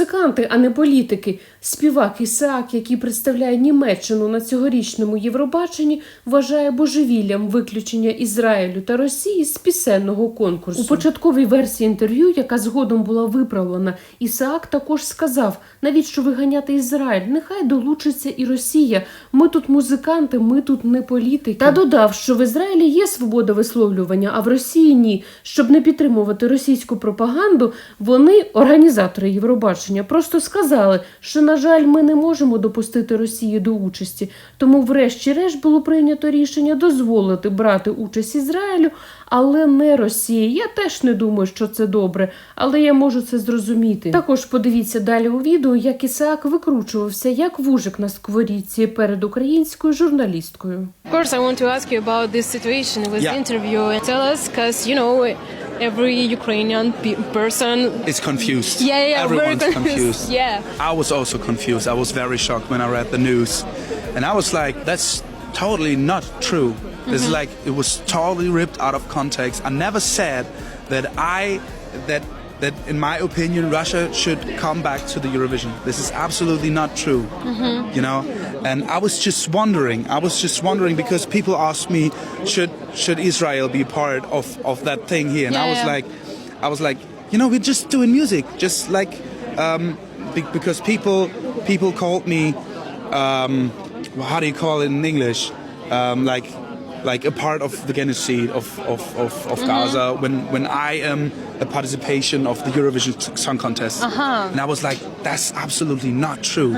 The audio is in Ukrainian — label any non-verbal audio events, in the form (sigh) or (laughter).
музиканти, а не політики. Співак Ісаак, який представляє Німеччину на цьогорічному Євробаченні, вважає божевіллям виключення Ізраїлю та Росії з пісенного конкурсу. У початковій версії інтерв'ю, яка згодом була виправлена, Ісаак також сказав: навіщо виганяти Ізраїль? Нехай долучиться і Росія. Ми тут музиканти, ми тут не політики. Та додав, що в Ізраїлі є свобода висловлювання, а в Росії ні. Щоб не підтримувати російську пропаганду, вони, організатори Євробачення, просто сказали, що на жаль, ми не можемо допустити Росію до участі. Тому, врешті-решт, було прийнято рішення дозволити брати участь Ізраїлю, але не Росії. Я теж не думаю, що це добре, але я можу це зрозуміти. Також подивіться далі у відео, як Ісаак викручувався як вужик на сковорідці перед українською журналісткою. Of course, I want to ask you about this situation with Yeah. the interview. Tell us, because you know, every Ukrainian pe- person. It's confused. Yeah, yeah, yeah, very Everyone's confused. confused. (laughs) Yeah. I was also confused. I was very shocked when I read the news. And I was like, that's totally not true. It's Mm-hmm. like it was totally ripped out of context. I never said that I that that in my opinion Russia should come back to the Eurovision. This is absolutely not true. Mm-hmm. You know? And I was just wondering, I was just wondering because people asked me should should Israel be part of, of that thing here? And Yeah, I was yeah. like I was like, you know, we're just doing music, just like um, be- because people people called me, um, how do you call it in English, um, like like a part of the genocide of of, of, of Gaza when when I am a participation of the Eurovision Song Contest, and I was like, that's absolutely not true.